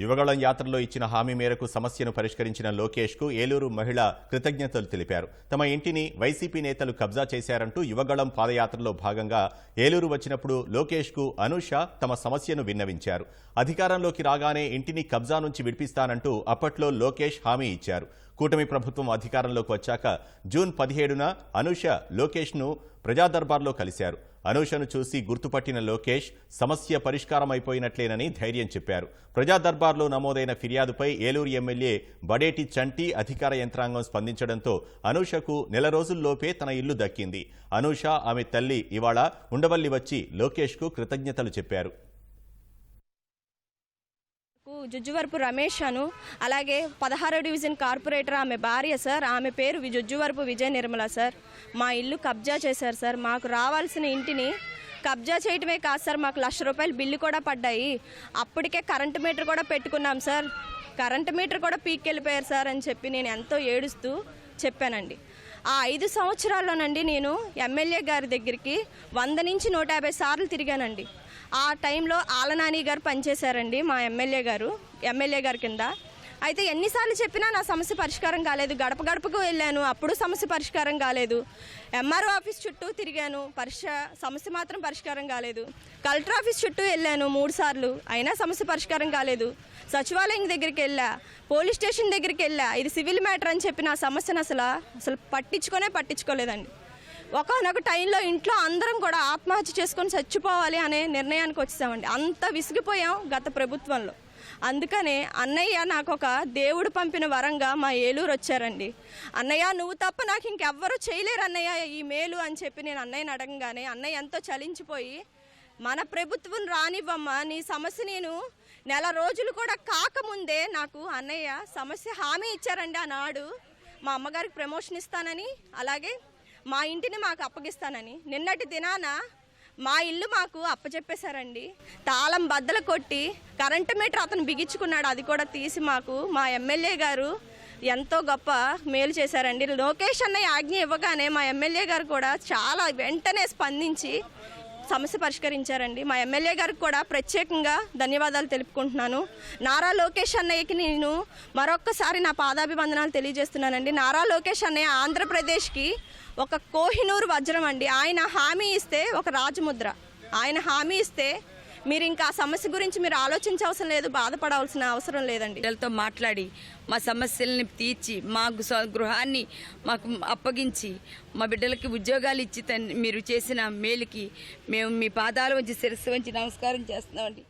యువగళం యాత్రలో ఇచ్చిన హామీ మేరకు సమస్యను పరిష్కరించిన లోకేష్కు ఏలూరు మహిళ కృతజ్ఞతలు తెలిపారు. తమ ఇంటిని వైసీపీ నేతలు కబ్జా చేశారంటూ యువగళం పాదయాత్రలో భాగంగా ఏలూరు వచ్చినప్పుడు లోకేష్కు అనూష తమ సమస్యను విన్నవించారు. అధికారంలోకి రాగానే ఇంటిని కబ్జా నుంచి విడిపిస్తానంటూ అప్పట్లో లోకేష్ హామీ ఇచ్చారు. కూటమి ప్రభుత్వం అధికారంలోకి వచ్చాక జూన్ పదిహేడున అనూష లోకేష్ను ప్రజాదర్బార్లో కలిశారు. అనూషను చూసి గుర్తుపట్టిన లోకేష్ సమస్య పరిష్కారం అయిపోయినట్లేనని ధైర్యం చెప్పారు. ప్రజా దర్బార్లో నమోదైన ఫిర్యాదుపై ఏలూరు ఎమ్మెల్యే బడేటి చంటి అధికార యంత్రాంగం స్పందించడంతో అనూషకు నెల రోజుల్లోపే తన ఇల్లు దక్కింది. అనూష ఆమె తల్లి ఇవాళ ఉండవల్లి వచ్చి లోకేష్కు కృతజ్ఞతలు చెప్పారు. జుజ్జువరపు రమేష్ అను అలాగే పదహారో డివిజన్ కార్పొరేటర్ ఆమె భార్య సార్. ఆమె పేరు వి- జుజ్జువరపు విజయ నిర్మల సార్. మా ఇల్లు కబ్జా చేశారు సార్. మాకు రావాల్సిన ఇంటిని కబ్జా చేయటమే కాదు సార్. మాకు లక్ష రూపాయలు బిల్లు కూడా పడ్డాయి. అప్పటికే కరెంటు మీటర్ కూడా పెట్టుకున్నాం సార్. కరెంటు మీటర్ కూడా పీక్కెళ్ళిపోయారు సార్ అని చెప్పి నేను ఎంతో ఏడుస్తూ చెప్పానండి. ఆ ఐదు సంవత్సరాల్లోనండి నేను ఎమ్మెల్యే గారి దగ్గరికి వంద నుంచి నూట యాభై సార్లు తిరిగానండి. ఆ టైంలో ఆలనాని గారు పనిచేశారండి మా ఎమ్మెల్యే గారు ఎమ్మెల్యే గారి కింద. అయితే ఎన్నిసార్లు చెప్పినా నా సమస్య పరిష్కారం కాలేదు. గడప గడపకు వెళ్ళాను అప్పుడు సమస్య పరిష్కారం కాలేదు. ఎంఆర్ఓ ఆఫీస్ చుట్టూ తిరిగాను పరిష సమస్య మాత్రం పరిష్కారం కాలేదు. కలెక్టర్ ఆఫీస్ చుట్టూ వెళ్ళాను మూడు సార్లు అయినా సమస్య పరిష్కారం కాలేదు. సచివాలయం దగ్గరికి వెళ్ళా పోలీస్ స్టేషన్ దగ్గరికి వెళ్ళా. ఇది సివిల్ మ్యాటర్ అని చెప్పి నా సమస్యను అసలు అసలు పట్టించుకొనే పట్టించుకోలేదండి. ఒకనొక టైంలో ఇంట్లో అందరం కూడా ఆత్మహత్య చేసుకొని చచ్చిపోవాలి అనే నిర్ణయానికి వచ్చేసామండి. అంత విసిగిపోయాం గత ప్రభుత్వంలో. అందుకనే అన్నయ్య నాకు ఒక దేవుడు పంపిన వరంగా మా ఏలూరు వచ్చారండి. అన్నయ్య నువ్వు తప్ప నాకు ఇంకెవ్వరూ చేయలేరు అన్నయ్య ఈ మేలు అని చెప్పి నేను అన్నయ్యని అడగంగానే అన్నయ్య ఎంతో చలించిపోయి మన ప్రభుత్వం రానివ్వమ్మా నీ సమస్య నేను నెల రోజులు కూడా కాకముందే నాకు అన్నయ్య సమస్య హామీ ఇచ్చారండి ఆనాడు. మా అమ్మగారికి ప్రమోషన్ ఇస్తానని అలాగే మా ఇంటిని మాకు అప్పగిస్తానని. నిన్నటి దినాన మా ఇల్లు మాకు అప్పచెప్పేశారండి. తాళం బద్దలు కొట్టి కరెంటు మీటర్ అతను బిగించుకున్నాడు అది కూడా తీసి మాకు మా ఎమ్మెల్యే గారు ఎంతో గొప్ప మేలు చేశారండి. లోకేష్ అన్నయ్య ఆజ్ఞ ఇవ్వగానే మా ఎమ్మెల్యే గారు కూడా చాలా వెంటనే స్పందించి సమస్య పరిష్కరించారండి. మా ఎమ్మెల్యే గారికి కూడా ప్రత్యేకంగా ధన్యవాదాలు తెలుపుకుంటున్నాను. నారా లోకేష్ అన్నయ్యకి నేను మరొక్కసారి నా పాదాభివందనాలు తెలియజేస్తున్నానండి. నారా లోకేష్ అన్నయ్య ఆంధ్రప్రదేశ్కి ఒక కోహినూరు వజ్రం అండి. ఆయన హామీ ఇస్తే ఒక రాజముద్ర. ఆయన హామీ ఇస్తే మీరు ఇంకా ఆ సమస్య గురించి మీరు ఆలోచించవసరం లేదు బాధపడవలసిన అవసరం లేదండి. వీళ్ళతో మాట్లాడి మా సమస్యల్ని తీర్చి మా గృహాన్ని మాకు అప్పగించి మా బిడ్డలకి ఉద్యోగాలు ఇచ్చి తన్- మీరు చేసిన మేలుకి మేము మీ పాదాల వంచి శిరస్సు వంచి నమస్కారం చేస్తున్నామండి.